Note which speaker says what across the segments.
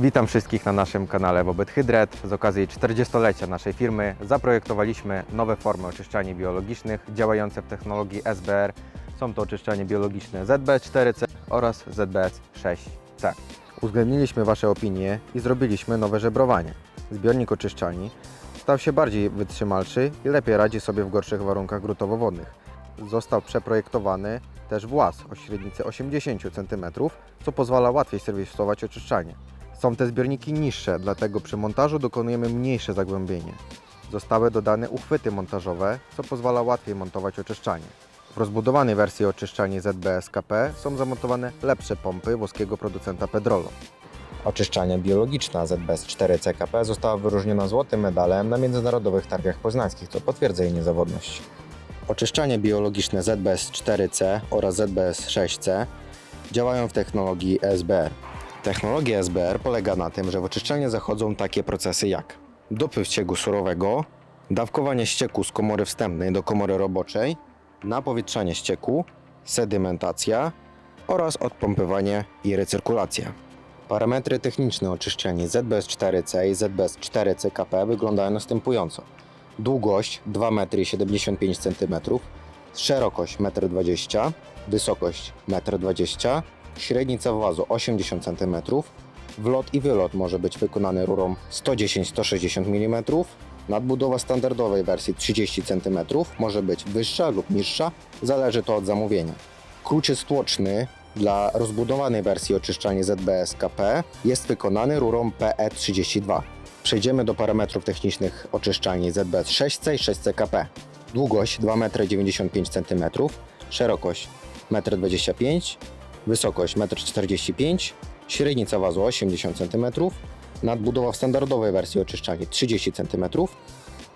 Speaker 1: Witam wszystkich na naszym kanale Wobet Hydret. Z okazji 40-lecia naszej firmy zaprojektowaliśmy nowe formy oczyszczalni biologicznych działające w technologii SBR. Są to oczyszczalnie biologiczne ZBS4C oraz ZBS6C. Uwzględniliśmy Wasze opinie i zrobiliśmy nowe żebrowanie. Zbiornik oczyszczalni stał się bardziej wytrzymalszy i lepiej radzi sobie w gorszych warunkach gruntowowodnych. Został przeprojektowany też włas o średnicy 80 cm, co pozwala łatwiej serwisować oczyszczalnię. Są te zbiorniki niższe, dlatego przy montażu dokonujemy mniejsze zagłębienie. Zostały dodane uchwyty montażowe, co pozwala łatwiej montować oczyszczalnię. W rozbudowanej wersji oczyszczalni ZBS-KP są zamontowane lepsze pompy włoskiego producenta Pedrolo. Oczyszczalnia biologiczna ZBS-4CKP została wyróżniona złotym medalem na międzynarodowych targach poznańskich, co potwierdza jej niezawodność. Oczyszczalnie biologiczne ZBS-4C oraz ZBS-6C działają w technologii SBR. Technologia SBR polega na tym, że w oczyszczalnię zachodzą takie procesy jak dopływ ściegu surowego, dawkowanie ścieku z komory wstępnej do komory roboczej, napowietrzanie ścieku, sedymentacja oraz odpompywanie i recyrkulacja. Parametry techniczne oczyszczalni ZBS4C i ZBS4CKP wyglądają następująco. Długość 2,75 m, szerokość 1,20 m, wysokość 1,20 m, średnica włazu 80 cm, wlot i wylot może być wykonany rurą 110-160 mm, nadbudowa standardowej wersji 30 cm może być wyższa lub niższa, zależy to od zamówienia. Kruciec tłoczny dla rozbudowanej wersji oczyszczalni ZBS-KP jest wykonany rurą PE32. Przejdziemy do parametrów technicznych oczyszczalni ZBS-6C i 6CKP. Długość 2,95 m, szerokość 1,25 m, wysokość 1,45 m, średnica wazu 80 cm, nadbudowa w standardowej wersji oczyszczalni 30 cm,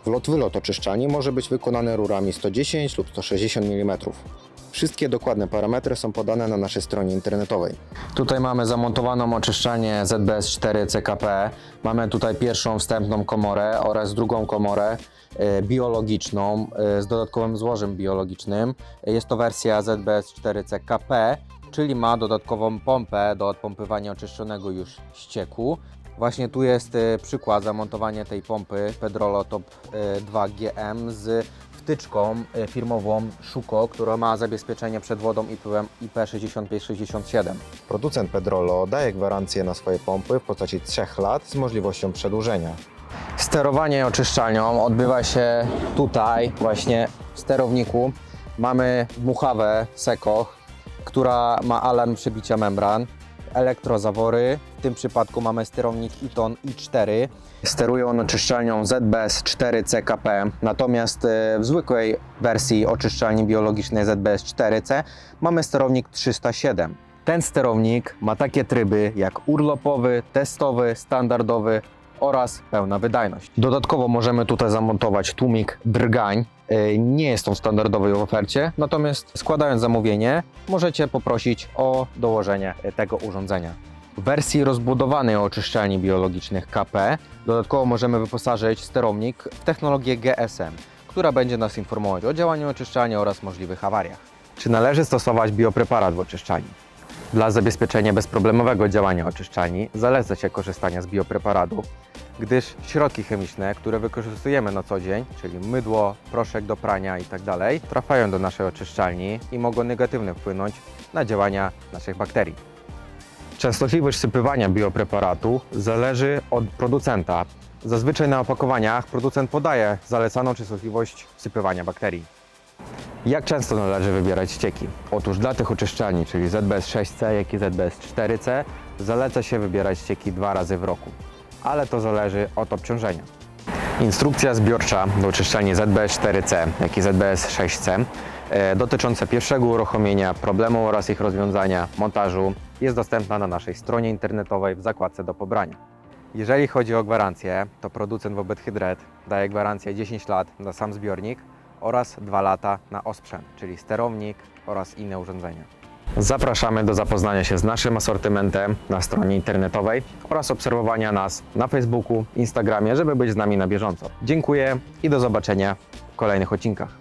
Speaker 1: wlot-wylot oczyszczalni może być wykonany rurami 110 lub 160 mm. Wszystkie dokładne parametry są podane na naszej stronie internetowej. Tutaj mamy zamontowaną oczyszczalnię ZBS4CKP. Mamy tutaj pierwszą wstępną komorę oraz drugą komorę e, biologiczną e, z dodatkowym złożem biologicznym. Jest to wersja ZBS4CKP, czyli ma dodatkową pompę do odpompywania oczyszczonego już ścieku. Właśnie tu jest e, przykład zamontowania tej pompy Pedrolo Top e, 2 GM z wtyczką e, firmową Szuko, która ma zabezpieczenie przed wodą i pyłem IP6567. Producent Pedrolo daje gwarancję na swoje pompy w postaci 3 lat z możliwością przedłużenia. Sterowanie oczyszczalnią odbywa się tutaj, właśnie w sterowniku. Mamy dmuchawę Sekoch, która ma alarm przebicia membran, elektrozawory. W tym przypadku mamy sterownik Iton i4. Steruje on oczyszczalnią ZBS4CKP, natomiast e, w zwykłej wersji oczyszczalni biologicznej ZBS4C mamy sterownik 307. Ten sterownik ma takie tryby jak urlopowy, testowy, standardowy oraz pełna wydajność. Dodatkowo możemy tutaj zamontować tłumik drgań. E, Nie jest on w ofercie, natomiast składając zamówienie możecie poprosić o dołożenie e, tego urządzenia. W wersji rozbudowanej oczyszczalni biologicznych KP dodatkowo możemy wyposażyć sterownik w technologię GSM, która będzie nas informować o działaniu oczyszczalni oraz możliwych awariach. Czy należy stosować biopreparat w oczyszczalni? Dla zabezpieczenia bezproblemowego działania oczyszczalni zaleca się korzystanie z biopreparatu, gdyż środki chemiczne, które wykorzystujemy na co dzień, czyli mydło, proszek do prania itd., trafiają do naszej oczyszczalni i mogą negatywnie wpłynąć na działania naszych bakterii. Częstotliwość sypywania biopreparatu zależy od producenta. Zazwyczaj na opakowaniach producent podaje zalecaną częstotliwość sypywania bakterii. Jak często należy wybierać ścieki? Otóż dla tych oczyszczalni, czyli ZBS6C, jak i ZBS4C, zaleca się wybierać ścieki dwa razy w roku, ale to zależy od obciążenia. Instrukcja zbiorcza do oczyszczalni ZBS4C, jak i ZBS6C e, dotycząca pierwszego uruchomienia problemu oraz ich rozwiązania, montażu jest dostępna na naszej stronie internetowej w zakładce do pobrania. Jeżeli chodzi o gwarancję, to producent Wobet Hydret daje gwarancję 10 lat na sam zbiornik oraz 2 lata na osprzęt, czyli sterownik oraz inne urządzenia. Zapraszamy do zapoznania się z naszym asortymentem na stronie internetowej oraz obserwowania nas na Facebooku, Instagramie, żeby być z nami na bieżąco. Dziękuję i do zobaczenia w kolejnych odcinkach.